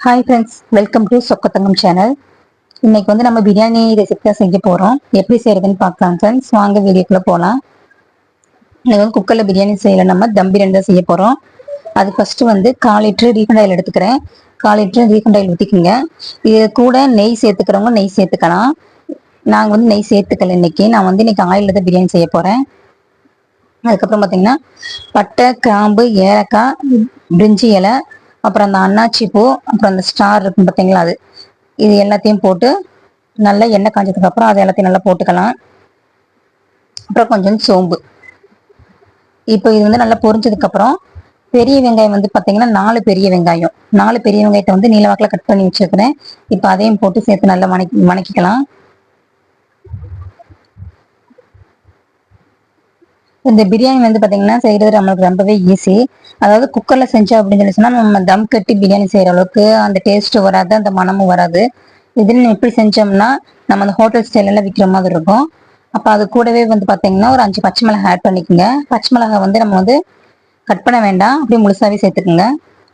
Hi friends welcome to Chokkathangam channel இன்னைக்கு வந்து நம்ம பிரியாணி ரெசிபி தான் செய்ய போகிறோம் எப்படி செய்யறதுன்னு பார்க்கலாம் ஃப்ரெண்ட்ஸ் வாங்க வீடியோக்குள்ளே போகலாம் இன்னைக்கு வந்து குக்கரில் பிரியாணி செய்யல. நம்ம தம் பிரியாணி தான் செய்ய போகிறோம் அது ஃபஸ்ட்டு வந்து கால் லிட்டரு ரீஃபண்ட் ஆயில் எடுத்துக்கிறேன். கால் லிட்டரு ரீஃபண்ட் ஆயில் ஊற்றிக்கோங்க இது கூட நெய் சேர்த்துக்கிறவங்க நெய் சேர்த்துக்கலாம். நாங்கள் வந்து நெய் சேர்த்துக்கல இன்னைக்கு. நான் வந்து இன்னைக்கு ஆயிலில் தான் பிரியாணி செய்ய போகிறேன் அதுக்கப்புறம் பார்த்தீங்கன்னா பட்டை கிராம்பு ஏலக்காய் பிரிஞ்சி இலை அப்புறம் அந்த அன்னாச்சி பூ அப்புறம் அந்த ஸ்டார் இருக்கும் பார்த்தீங்களா அது. இது எல்லாத்தையும் போட்டு நல்லா எண்ணெய் காஞ்சதுக்கு அப்புறம் அது எல்லாத்தையும் நல்லா போட்டுக்கலாம். அப்புறம் கொஞ்சம் சோம்பு. இப்போ இது வந்து நல்லா பொரிஞ்சதுக்கு அப்புறம் பெரிய வெங்காயம் வந்து பார்த்தீங்கன்னா நாலு பெரிய வெங்காயம். நாலு பெரிய வெங்காயத்தை வந்து நீளவாக்கில் கட் பண்ணி வச்சிருக்கிறேன். இப்போ அதையும் போட்டு சேர்த்து நல்லா வணக்கி வணக்கிக்கலாம் இந்த பிரியாணி வந்து பார்த்தீங்கன்னா செய்யறது நம்மளுக்கு ரொம்பவே ஈஸி அதாவது குக்கர்ல செஞ்சோம் அப்படின்னு சொல்லி சொன்னா நம்ம தம் கட்டி பிரியாணி செய்கிற அளவுக்கு அந்த டேஸ்ட்டும் வராது அந்த மனமும் வராது. இதுன்னு எப்படி செஞ்சோம்னா நம்ம அந்த ஹோட்டல் ஸ்டைல விற்கிற மாதிரி இருக்கும். அப்போ அது கூடவே வந்து பாத்தீங்கன்னா ஒரு அஞ்சு பச்சை மிளகாய் ஆட் பண்ணிக்கோங்க. பச்சை மிளகாய் வந்து நம்ம வந்து கட் பண்ண வேண்டாம். அப்படியே முழுசாவே சேர்த்துக்குங்க.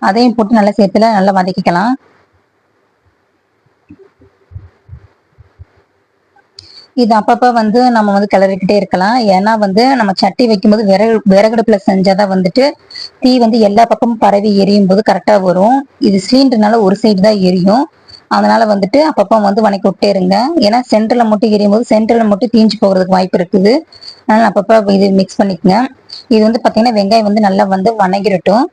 அதையும் போட்டு நல்லா சேர்த்துல நல்லா வதக்கிக்கலாம். இது அப்பப்ப வந்து நம்ம வந்து கிளறிக்கிட்டே இருக்கலாம். ஏன்னா வந்து நம்ம சட்டி வைக்கும்போது விறகு விறகடுப்புல செஞ்சாதான் வந்துட்டு தீ வந்து எல்லா பக்கமும் பரவி எரியும் போது கரெக்டா வரும். இது சிலிண்டர்னால ஒரு சைடு தான் எரியும். அதனால வந்துட்டு அப்பப்போ வந்து வணக்கி விட்டே இருங்க. ஏன்னா சென்டரில் மட்டும் எரியும் போது சென்டரில் மட்டும் தீஞ்சு போகிறதுக்கு வாய்ப்பு இருக்குது. அதனால அப்பப்போ இது மிக்ஸ் பண்ணிக்கங்க. இது வந்து பார்த்தீங்கன்னா வெங்காயம் வந்து நல்லா வந்து வணங்கிடட்டும்.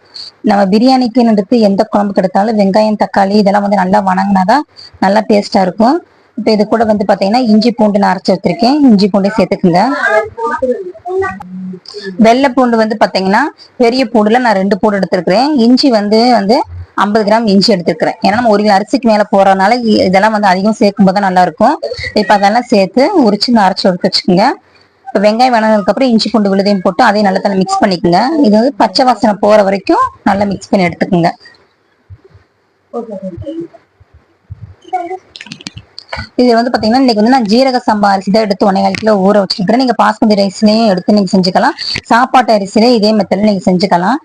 நம்ம பிரியாணிக்குன்றது எந்த குழம்பு கெடுத்தாலும் வெங்காயம் தக்காளி இதெல்லாம் வந்து நல்லா வணங்கினாதான் நல்லா டேஸ்ட்டாக இருக்கும். இப்போ இது கூட வந்து பார்த்தீங்கன்னா இஞ்சி பூண்டு நான் அரைச்சி வச்சிருக்கேன். இஞ்சி பூண்டு சேர்த்துக்குங்க. வெள்ளை பூண்டு வந்து பார்த்தீங்கன்னா பெரிய பூண்டுல நான் ரெண்டு பூண்டு எடுத்திருக்கிறேன். இஞ்சி வந்து வந்து ஐம்பது கிராம் இஞ்சி எடுத்துருக்குறேன். ஏன்னா நம்ம ஒரு அரிசிக்கு மேலே போறதுனால இதெல்லாம் வந்து அதிகம் சேர்க்கும் போது நல்லா இருக்கும் இப்போ அதெல்லாம் சேர்த்து உரிச்சு நான் அரைச்சி எடுத்து வச்சுக்கோங்க. இப்போ வெங்காயம் வேணதுக்கப்புறம் இஞ்சி பூண்டு விழுதையும் போட்டு அதையும் நல்லா தண்ணி மிக்ஸ் பண்ணிக்கோங்க. இது வந்து பச்சை வாசனை போகிற வரைக்கும் நல்லா மிக்ஸ் பண்ணி எடுத்துக்கோங்க. இது வந்து பாத்தீங்கன்னா இன்னைக்கு வந்து நான் ஜீரக சம்பா அரிசி தான் எடுத்து ஒன்னே கிலோ ஊற வச்சிருக்கிறேன் நீங்க பாஸ்மதி ரைஸ்லயும் எடுத்து நீங்க செஞ்சுக்கலாம். சாப்பாட்டு அரிசிலையும் இதே மெத்தட்ல நீங்க செஞ்சுக்கலாம்.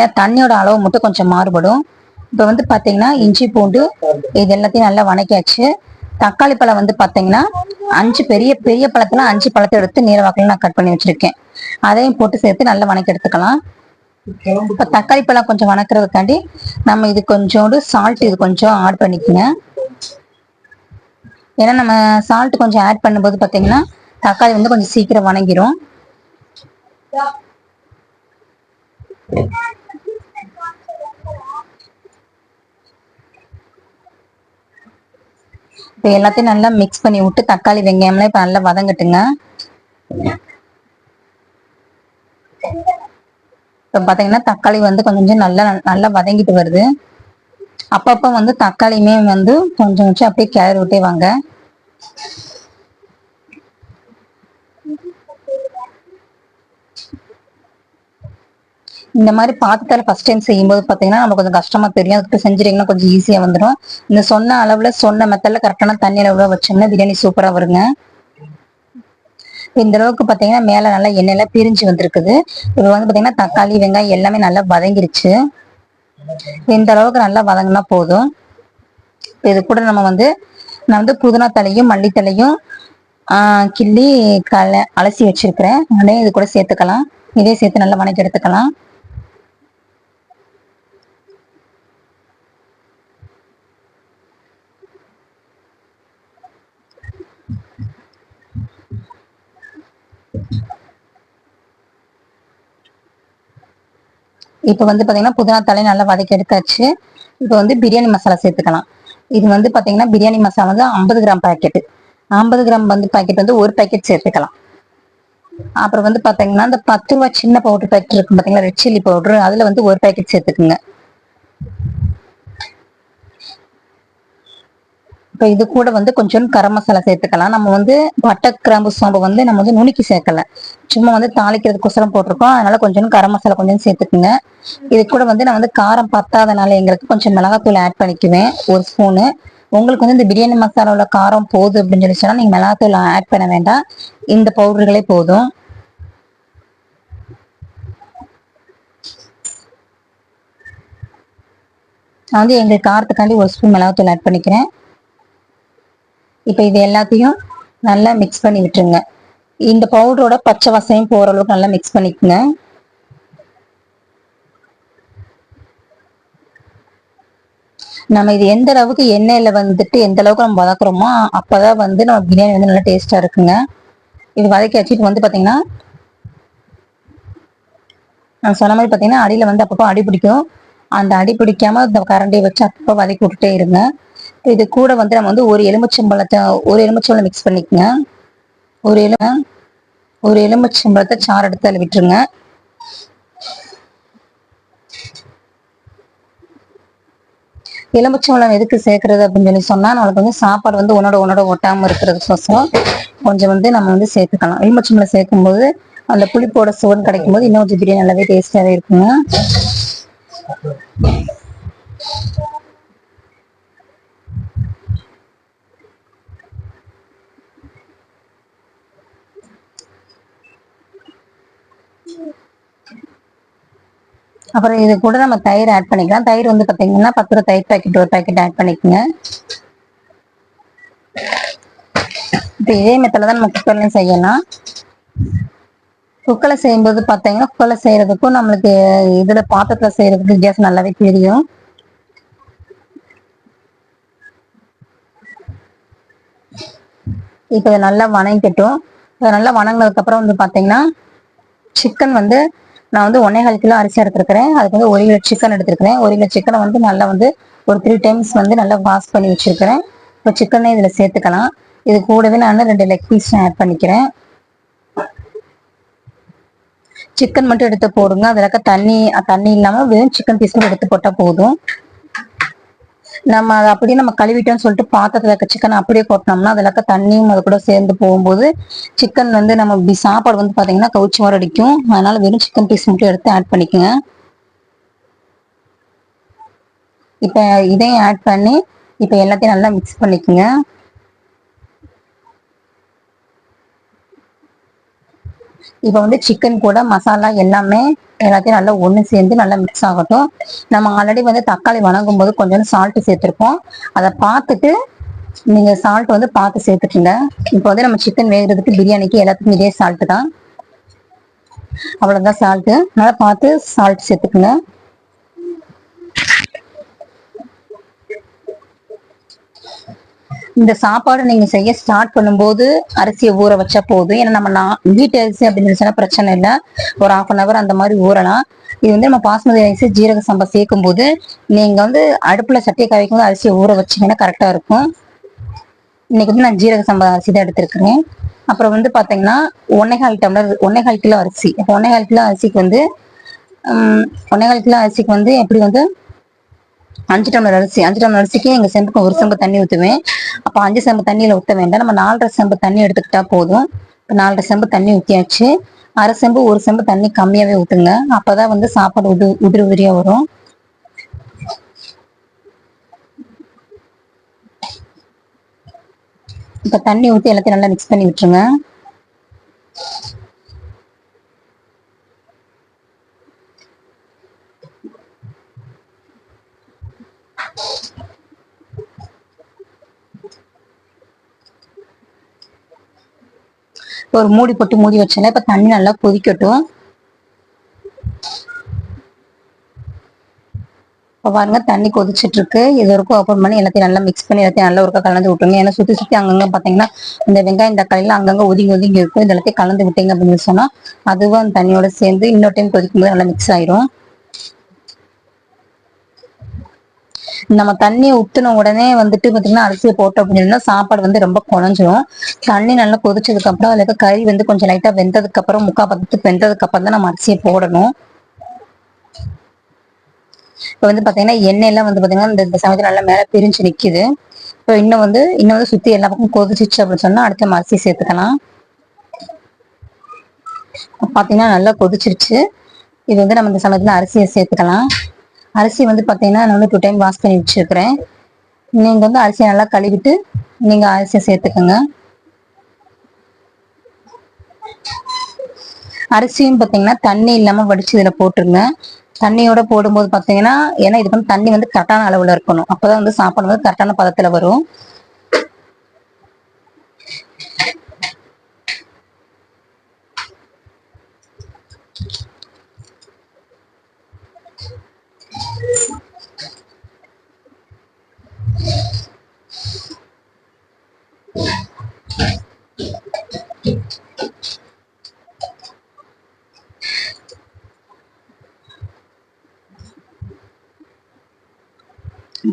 ஏன் தண்ணியோட அளவு மட்டும் கொஞ்சம் மாறுபடும். இப்போ வந்து பாத்தீங்கன்னா இஞ்சி பூண்டு இது எல்லாத்தையும் நல்லா வணக்கியாச்சு. தக்காளி பழம் வந்து பாத்தீங்கன்னா அஞ்சு பெரிய பெரிய பழத்துல அஞ்சு பழத்தை எடுத்து நீளவாக்கில் நான் கட் பண்ணி வச்சிருக்கேன். அதையும் போட்டு சேர்த்து நல்லா வணக்கி எடுத்துக்கலாம். இப்ப தக்காளி பழம் கொஞ்சம் வணக்கிறதுக்காண்டி நம்ம இது கொஞ்சோண்டு சால்ட் இது கொஞ்சம் ஆட் பண்ணிக்கோங்க. ஏன்னா நம்ம சால்ட் கொஞ்சம் ஆட் பண்ணும்போது பார்த்தீங்கன்னா தக்காளி வந்து கொஞ்சம் சீக்கிரம் வணங்கிரும். இப்போ எல்லாத்தையும் நல்லா மிக்ஸ் பண்ணி விட்டு தக்காளி வெங்காயம்லாம் இப்போ நல்லா வதங்கட்டுங்க. இப்போ பார்த்தீங்கன்னா தக்காளி வந்து கொஞ்சம் நல்லா நல்லா வதங்கிட்டு வருது. அப்பப்போ வந்து தக்காளியுமே வந்து கொஞ்சம் கொஞ்சம் அப்படியே கிளறி விட்டே வாங்க. இந்த மாதிரி பாத்திரத்தில் ஃபர்ஸ்ட் டைம் செய்யும்போது பார்த்தீங்கன்னா நமக்கு கொஞ்சம் கஷ்டமா தெரியும். அதுக்கு செஞ்சிட்டீங்கன்னா கொஞ்சம் ஈஸியாக வந்துடும். இந்த சொன்ன அளவில் சொன்ன மெத்தடில் கரெக்டான தண்ணி அளவில் வச்சோம்னா பிரியாணி சூப்பராக வருங்க. இந்த அளவுக்கு பார்த்தீங்கன்னா மேலே நல்லா எண்ணெயில பிரிஞ்சு வந்திருக்குது. இப்போ வந்து பார்த்தீங்கன்னா தக்காளி வெங்காயம் எல்லாமே நல்லா வதங்கிருச்சு. இந்த அளவுக்கு நல்லா வதங்கினா போதும். இது கூட நம்ம வந்து நான் வந்து புதினா தலையும் மல்லித்தலையும் கிள்ளி கல அலசி வச்சிருக்கிறேன். உடனே இது கூட சேர்த்துக்கலாம். இதே சேர்த்து நல்லா வணக்கி எடுத்துக்கலாம். இப்போ வந்து பாத்தீங்கன்னா புதினா தலை நல்லா வதக்கி எடுத்தாச்சு. இப்போ வந்து பிரியாணி மசாலா சேர்த்துக்கலாம். இது வந்து பாத்தீங்கன்னா பிரியாணி மசாலா வந்து ஐம்பது கிராம் பாக்கெட் ஐம்பது கிராம் வந்து பாக்கெட் வந்து ஒரு பாக்கெட் சேர்த்துக்கலாம். அப்புறம் வந்து பாத்தீங்கன்னா இந்த பத்து ரூபா சின்ன பவுடர் பாக்கெட் இருக்கும் பாத்தீங்களா ரெட் சில்லி பவுடர் அதுல வந்து ஒரு பாக்கெட் சேர்த்துக்குங்க. இப்போ இது கூட வந்து கொஞ்சம் கரம் மசாலா சேர்த்துக்கலாம். நம்ம வந்து பட்டை கிராம்பு சோம்பு வந்து நம்ம வந்து நுணுக்கி சேர்க்கல. சும்மா வந்து தாளிக்கிறதுக்கோசரம் போட்டிருக்கோம். அதனால கொஞ்சம் கரம் மசாலா கொஞ்சம் சேர்த்துக்குங்க. இது கூட வந்து நான் வந்து காரம் பத்தாதனால எங்களுக்கு கொஞ்சம் மிளகாத்தூள் ஆட் பண்ணிக்குவேன். ஒரு ஸ்பூனு உங்களுக்கு வந்து இந்த பிரியாணி மசாலாவில் காரம் போதும் அப்படின்னு சொல்லி சொன்னால் நீங்கள் மிளகாத்தூள் ஆட் பண்ண வேண்டாம். இந்த பவுடர்களே போதும். நான் வந்து எங்கள் காரத்துக்காண்டி ஒரு ஸ்பூன் மிளகாத்தூள் ஆட் பண்ணிக்கிறேன். இப்போ இது எல்லாத்தையும் நல்லா மிக்ஸ் பண்ணி விட்டுருங்க. இந்த பவுடரோட பச்சை வசையும் போகிற அளவுக்கு நல்லா மிக்ஸ் பண்ணிக்கோங்க. நம்ம இது எந்த அளவுக்கு எண்ணெயில் வந்துட்டு எந்த அளவுக்கு நம்ம வதக்குறோமோ அப்போதான் வந்து நம்ம பிரியாணி வந்து நல்லா டேஸ்ட்டாக இருக்குங்க. இது வதக்கி வச்சுட்டு வந்து பார்த்தீங்கன்னா நான் சொன்ன மாதிரி பார்த்தீங்கன்னா அடியில் வந்து அப்பப்போ அடி பிடிக்கும். அந்த அடி பிடிக்காம இந்த கரண்டியை வச்சு அப்பப்போ வதக்கி விட்டுட்டே இருங்க. இது கூட வந்து நம்ம வந்து ஒரு எலுமிச்சம்பழத்தை ஒரு எலுமிச்சம்பழம் மிக்ஸ் பண்ணிக்கோங்க. ஒரு எலு ஒரு எலுமிச்சம்பழத்தை சாறு எடுத்து அதில் விட்டுருங்க. எலுமிச்சம்பழம் எதுக்கு சேர்க்கறது அப்படின்னு சொல்லி சொன்னால் நம்மளுக்கு வந்து சாப்பாடு வந்து உன்னோட உன்னோட ஒட்டாமல் இருக்கிறது சோசம் கொஞ்சம் வந்து நம்ம வந்து சேர்த்துக்கலாம். எலுமிச்சம்பழம் சேர்க்கும்போது அந்த புளிப்போட சுவன் கிடைக்கும் போது இன்னும் கொஞ்சம் பிரியாணி நல்லாவே டேஸ்டாவே இருக்குங்க. அப்புறம் இது கூட நம்ம தயிர் ஆட் பண்ணிக்கலாம். தயிர் வந்து பார்த்தீங்கன்னா பத்து ரூபா தயிர் பாக்கெட் ஒரு பாக்கெட் ஆட் பண்ணிக்கோங்க. இப்போ இதே மெத்தடில் தான் நம்ம குக்கர்லையும் செய்யலாம். குக்கரில் செய்யும்போது பார்த்தீங்கன்னா குக்கரில் செய்கிறதுக்கும் நம்மளுக்கு இதில் பாத்திரத்தில் செய்கிறதுக்கு வித்தியாசம் நல்லாவே தெரியும். இப்போ இதை நல்லா வணங்கிக்கட்டும். இதை நல்லா வணங்கினதுக்கப்புறம் வந்து பார்த்தீங்கன்னா சிக்கன் வந்து நான் வந்து ஒன்னே கால் கிலோ அரிசி எடுத்துருக்கிறேன். அதுக்கு வந்து ஒரு கிலோ சிக்கன் எடுத்துருக்கிறேன். ஒரு கிலோ சிக்கனை வந்து நல்லா வந்து ஒரு த்ரீ டைம்ஸ் வந்து நல்லா வாஷ் பண்ணி வச்சிருக்கிறேன். இப்போ சிக்கனை இதில் சேர்த்துக்கலாம். இது கூடவே நான் ரெண்டு லெக் பீஸ் ஆட் பண்ணிக்கிறேன். சிக்கன் மட்டும் எடுத்து போடுங்க. அதில் தண்ணி தண்ணி இல்லாமல் வெறும் சிக்கன் பீஸ் எடுத்து போட்டால் போதும். நம்ம அதை அப்படியே நம்ம கழுவிட்டோம்னு சொல்லிட்டு பாத்திரத்தில் இருக்க சிக்கன் அப்படியே கொட்டினோம்னா அதில் இருக்க தண்ணியும் அது கூட சேர்ந்து போகும்போது சிக்கன் வந்து நம்ம இப்படி சாப்பாடு வந்து பார்த்தீங்கன்னா கவுச்சி மாதிரி அடிக்கும். அதனால வெறும் சிக்கன் பீஸ் மட்டும் எடுத்து ஆட் பண்ணிக்கோங்க. இப்போ இதையும் ஆட் பண்ணி இப்போ எல்லாத்தையும் நல்லா மிக்ஸ் பண்ணிக்கோங்க. இப்போ வந்து சிக்கன் கூட மசாலா எல்லாமே எல்லாத்தையும் நல்லா ஒன்று சேர்ந்து நல்லா மிக்ஸ் ஆகட்டும். நம்ம ஆல்ரெடி வந்து தக்காளி வணங்கும் போது கொஞ்சம் சால்ட்டு சேர்த்துருப்போம். அதை பார்த்துட்டு நீங்கள் சால்ட் வந்து பார்த்து சேர்த்துட்டுங்க இப்போ வந்து நம்ம சிக்கன் வேகிறதுக்கு பிரியாணிக்கு எல்லாத்துக்கும் இதே சால்ட்டு தான். அவ்வளோதான் சால்ட்டு நல்லா பார்த்து சால்ட் சேர்த்துக்குங்க. இந்த சாப்பாடு நீங்க செய்ய ஸ்டார்ட் பண்ணும்போது அரிசியை ஊற வச்சா போதும். ஏன்னா நம்ம நான் வீட்டு அரிசி அப்படின்னு இருந்துச்சுன்னா பிரச்சனை இல்லை. ஒரு ஹாஃப் அன் அவர் அந்த மாதிரி ஊறலாம். இது வந்து நம்ம பாஸ்மதி அரிசி ஜீரக சம்பா சேர்க்கும் போது நீங்க வந்து அடுப்புல சட்டியை காய்க்கும் போது அரிசியை ஊற வச்சீங்கன்னா கரெக்டா இருக்கும். இன்னைக்கு வந்து நான் ஜீரக சம்பா அரிசி தான் எடுத்திருக்கிறேன். அப்புறம் வந்து பாத்தீங்கன்னா ஒன்னேகால் டம்ளர் ஒன்னேகால் கிலோ அரிசி. ஒன்னேகால் கிலோ அரிசிக்கு வந்து ஒன்னேகால் கிலோ அரிசிக்கு வந்து எப்படி வந்து அஞ்சு டம்ளர் அரிசி அஞ்சு டம்ளர் அரிசிக்கு எங்கள் செம்புக்கு ஒரு செம்பு தண்ணி ஊற்றுவேன் அப்போ அஞ்சு செம்பு தண்ணியில் ஊற்ற வேண்டாம். நம்ம நாலரை செம்பு தண்ணி எடுத்துக்கிட்டா போதும். இப்போ நாலரை செம்பு தண்ணி ஊற்றியாச்சு அரை செம்பு ஒரு செம்பு தண்ணி கம்மியாவே ஊற்றுங்க அப்பதான் வந்து சாப்பாடு உது உதிரி உதிரியா வரும். இப்போ தண்ணி ஊற்றி எல்லாத்தையும் நல்லா மிக்ஸ் பண்ணி விட்டுருங்க. ஒரு மூடி போட்டு மூடி வச்சேன் இப்போ தண்ணி நல்லா கொதிக்கட்டும். இப்போ பாருங்க தண்ணி கொதிச்சுட்டு இருக்கு இது வரைக்கும் ஓப்பன் பண்ணி எல்லாத்தையும் நல்லா மிக்ஸ் பண்ணி எல்லாத்தையும் நல்லா ஒருக்கா கலந்து விட்டுருங்க. ஏன்னா சுற்றி சுற்றி அங்கங்கே பார்த்தீங்கன்னா இந்த வெங்காயம் தக்காளியில் அங்கங்கே ஒதுங்கி ஒதுங்கி இருக்கும். இந்த எல்லாத்தையும் கலந்து விட்டீங்க அப்படின்னு சொன்னால் அதுவும் அந்த தண்ணியோட சேர்ந்து இன்னொரு டைம் கொதிக்கும் போது நல்லா மிக்ஸ் ஆயிரும். நம்ம தண்ணியை ஊற்றின உடனே வந்துட்டு பார்த்தீங்கன்னா அரிசியை போட்டோம் அப்படின்னா சாப்பாடு வந்து ரொம்ப குழஞ்சிரும் தண்ணி நல்லா கொதிச்சதுக்கு அப்புறம் அதுல கறி வந்து கொஞ்சம் லைட்டா வெந்ததுக்கு அப்புறம் முக்கா பத்து வெந்ததுக்கு அப்புறம் தான் நம்ம அரிசியை போடணும். இப்போ வந்து பாத்தீங்கன்னா எண்ணெயெல்லாம் வந்து பாத்தீங்கன்னா இந்த சமயத்துல நல்லா மேல பிரிஞ்சு நிக்குது. இப்போ இன்னும் வந்து இன்னும் வந்து சுத்தி எல்லா பக்கம் கொதிச்சிச்சு அப்படின்னு சொன்னா அடுத்த நம்ம சேர்த்துக்கலாம். பாத்தீங்கன்னா நல்லா கொதிச்சிருச்சு. இது வந்து நம்ம இந்த சமயத்துல அரிசியை சேர்த்துக்கலாம். அரிசி வந்து பார்த்தீங்கன்னா நான் வந்து டூ டைம் வாஷ் பண்ணி வச்சுருக்கிறேன். நீங்கள் வந்து அரிசியை நல்லா கழுவிட்டு நீங்கள் அரிசியை சேர்த்துக்கோங்க. அரிசியும் பார்த்தீங்கன்னா தண்ணி இல்லாமல் வடிச்சு இதில் போட்டுருங்க. தண்ணியோட போடும்போது பார்த்தீங்கன்னா ஏன்னா இதுக்கு வந்து தண்ணி வந்து கரெக்டான அளவில் இருக்கணும். அப்போதான் வந்து சாப்பாடு வந்து கரெக்டான பதத்தில் வரும்.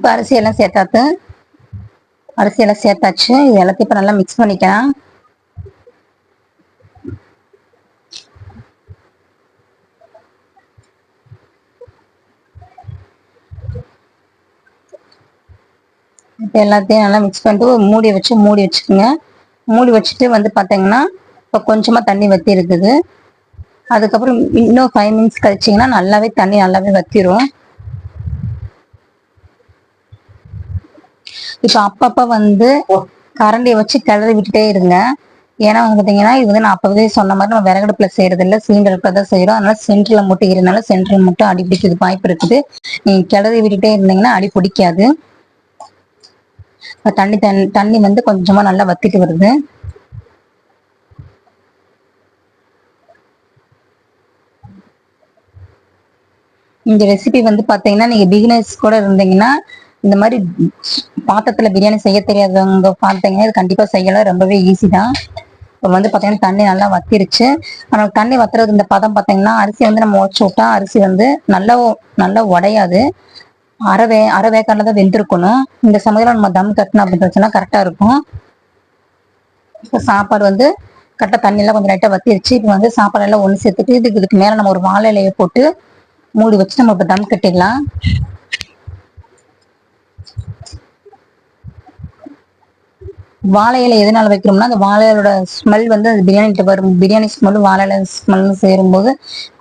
இப்போ அரிசியெல்லாம் சேர்த்தாத்து. அரிசியெல்லாம் சேர்த்தாச்சு. இது எல்லாத்தையும் இப்போ நல்லா மிக்ஸ் பண்ணிக்கலாம். இப்போ எல்லாத்தையும் நல்லா மிக்ஸ் பண்ணிட்டு ஒரு மூடி வச்சு மூடி வச்சுக்கோங்க. மூடி வச்சுட்டு வந்து பார்த்தீங்கன்னா இப்போ கொஞ்சமாக தண்ணி வற்றி இருக்குது. அதுக்கப்புறம் இன்னும் ஃபைவ் மினிட்ஸ் கழிச்சிங்கன்னா நல்லாவே தண்ணி நல்லாவே வற்றிடும் இப்போ அப்பப்போ வந்து கரண்டியை வச்சு கிளறி விட்டுட்டே இருங்க. ஏன்னா வந்து பார்த்தீங்கன்னா இது வந்து நான் அப்பவே சொன்ன மாதிரி நம்ம விறகடுப்புல செய்யறது இல்லை சிலிண்டர் தான் செய்யறோம் அதனால சென்டரில் மட்டும் இருனால சென்டரில் மட்டும் அடி பிடிக்கிறது வாய்ப்பு இருக்குது. நீங்க கிளறி விட்டுட்டே இருந்தீங்கன்னா அடி பிடிக்காது. தண்ணி தண்ணி தண்ணி வந்து கொஞ்சமா நல்லா வத்திட்டு வருது. இந்த ரெசிபி வந்து பாத்தீங்கன்னா நீங்க பிகினர்ஸ் கூட இருந்தீங்கன்னா இந்த மாதிரி பாத்திரத்துல பிரியாணி செய்ய தெரியாதவங்க பார்த்தீங்கன்னா இது கண்டிப்பா செய்யலாம். ரொம்பவே ஈஸி தான். இப்போ வந்து பார்த்தீங்கன்னா தண்ணி நல்லா வத்திருச்சு. ஆனால் தண்ணி வத்துறது இந்த பதம் பார்த்தீங்கன்னா அரிசி வந்து நம்ம உடச்சு விட்டா அரிசி வந்து நல்லா நல்லா உடையாது. அரை அரை வேக்காடில் தான் வெந்திருக்கணும். இந்த சமயத்தில் நம்ம தம் கட்டணும் அப்படின்னு கரெக்டாக இருக்கும். இப்போ சாப்பாடு வந்து கரெக்டாக தண்ணியெல்லாம் கொஞ்சம் லைட்டாக வத்திருச்சு. இப்போ வந்து சாப்பாடெல்லாம் ஒன்று சேர்த்துட்டு இதுக்கு இதுக்கு மேலே நம்ம ஒரு வாழை இலையை போட்டு மூடி வச்சு நம்ம இப்போ தம் கட்டிடலாம். வாழை இலை எதனால வைக்கிறோம்னா அந்த வாழை இலையோட ஸ்மெல் வந்து அந்த பிரியாணிகிட்ட வரும். பிரியாணி ஸ்மெல்லும் வாழை இலை ஸ்மெல்லும் சேரும்போது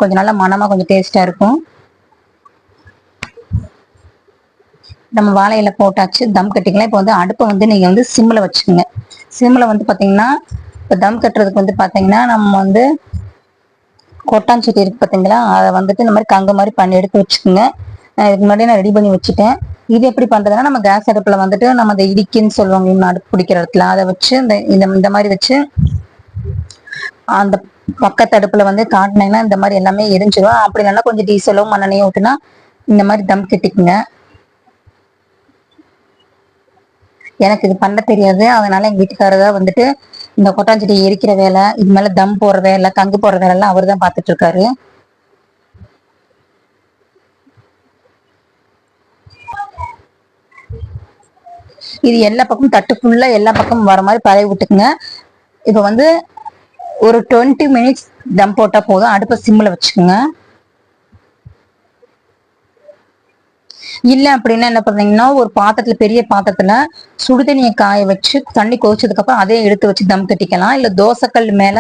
கொஞ்சம் நல்லா மனமாக கொஞ்சம் டேஸ்ட்டாக இருக்கும். நம்ம வாழை இலை போட்டாச்சு தம் கட்டிக்கலாம். இப்போ வந்து அடுப்பை வந்து நீங்கள் வந்து சிம்மில் வச்சுக்கோங்க. சிம்மில் வந்து பார்த்தீங்கன்னா இப்போ தம் கட்டுறதுக்கு வந்து பார்த்தீங்கன்னா நம்ம வந்து கொட்டாஞ்சட்டி இருக்கு பார்த்தீங்களா அதை வந்துட்டு இந்த மாதிரி கங்கு மாதிரி பண்ணி எடுத்து வச்சுக்கோங்க. இதுக்கு முன்னாடி நான் ரெடி பண்ணி வச்சுட்டேன். இது எப்படி பண்றதுன்னா நம்ம கேஸ் அடுப்புல வந்துட்டு நம்ம இந்த இடிக்குன்னு சொல்லுவாங்க அடுப்பு பிடிக்கிற இடத்துல. அதை வச்சு இந்த இந்த மாதிரி வச்சு அந்த பக்கத்து அடுப்புல வந்து காட்டினீங்கன்னா இந்த மாதிரி எல்லாமே எரிஞ்சிடும் அப்படி நல்லா கொஞ்சம் டீசலோ மண்ணெண்ணையும் ஊட்டுனா இந்த மாதிரி தம் கட்டிக்குங்க. எனக்கு இது பண்ண தெரியாது. அதனால எங்க வீட்டுக்காரர் வந்துட்டு இந்த கொட்டாஞ்செடி எரிக்கிற வேலை இது மேல தம் போற வேலை கங்கு போடுற வேலை எல்லாம் அவர் தான் பாத்துட்டு இருக்காரு. இது எல்லா பக்கமும் தட்டு எல்லா பக்கமும் வர மாதிரி பரவி விட்டுக்குங்க. இப்போ வந்து ஒரு டுவெண்ட்டி மினிட்ஸ் தம் போட்டா போதும். அடுப்பை சிம்மில் வச்சுக்கோங்க. இல்லை அப்படின்னா என்ன பண்ணுறீங்கன்னா ஒரு பாத்திரத்துல பெரிய பாத்திரத்துல சுடுதண்ணியை காய வச்சு தண்ணி கொதிச்சதுக்கு அப்புறம் அதே எடுத்து வச்சு தம் கட்டிக்கலாம். இல்லை தோசைக்கல் மேல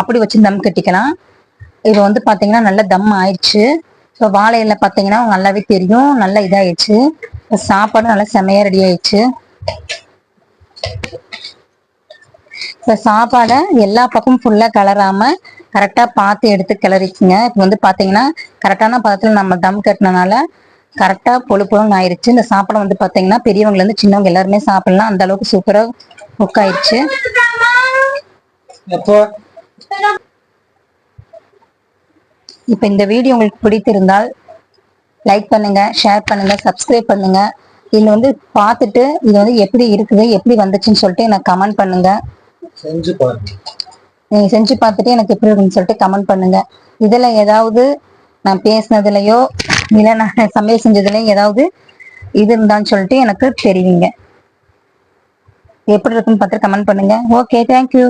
அப்படி வச்சு தம் கட்டிக்கலாம். இது வந்து பாத்தீங்கன்னா நல்லா தம் ஆயிடுச்சு ஸோ வாழையில பாத்தீங்கன்னா நல்லாவே தெரியும். நல்லா இதாயிடுச்சு சாப்பாடு நல்லா செமையா ரெடி ஆயிடுச்சு இப்போ சாப்பாடை எல்லா பக்கமும் ஃபுல்லாக கலராம கரெக்டாக பார்த்து எடுத்து கிளறிக்குங்க. இப்போ வந்து பார்த்தீங்கன்னா கரெக்டான பதத்தில் நம்ம தம் கட்டினனால கரெக்டா பொழு பொழுன்னு ஆயிடுச்சு இந்த சாப்பாடு வந்து பாத்தீங்கன்னா பெரியவங்கல இருந்து சின்னவங்க எல்லாருமே சாப்பிடலாம். அந்த அளவுக்கு சூப்பரா குக் ஆயிடுச்சு இப்ப இந்த வீடியோ உங்களுக்கு பிடித்திருந்தால் லைக் பண்ணுங்க ஷேர் பண்ணுங்க சப்ஸ்கிரைப் பண்ணுங்க. இதுல வந்து பார்த்துட்டு இது வந்து எப்படி இருக்குது எப்படி வந்துச்சுன்னு சொல்லிட்டு எனக்கு கமெண்ட் பண்ணுங்க. செஞ்சு பாருங்க. நீங்க செஞ்சு பார்த்துட்டு எனக்கு எப்படி இருக்குன்னு சொல்லிட்டு கமெண்ட் பண்ணுங்க. இதுல ஏதாவது நான் பேசினதுலயோ இல்லை நான் சமையல் செஞ்சதுலயும் ஏதாவது இது இருந்தான்னு சொல்லிட்டு எனக்கு தெரிவிங்க. எப்படி இருக்குன்னு பார்த்து கமெண்ட் பண்ணுங்க. Okay thank you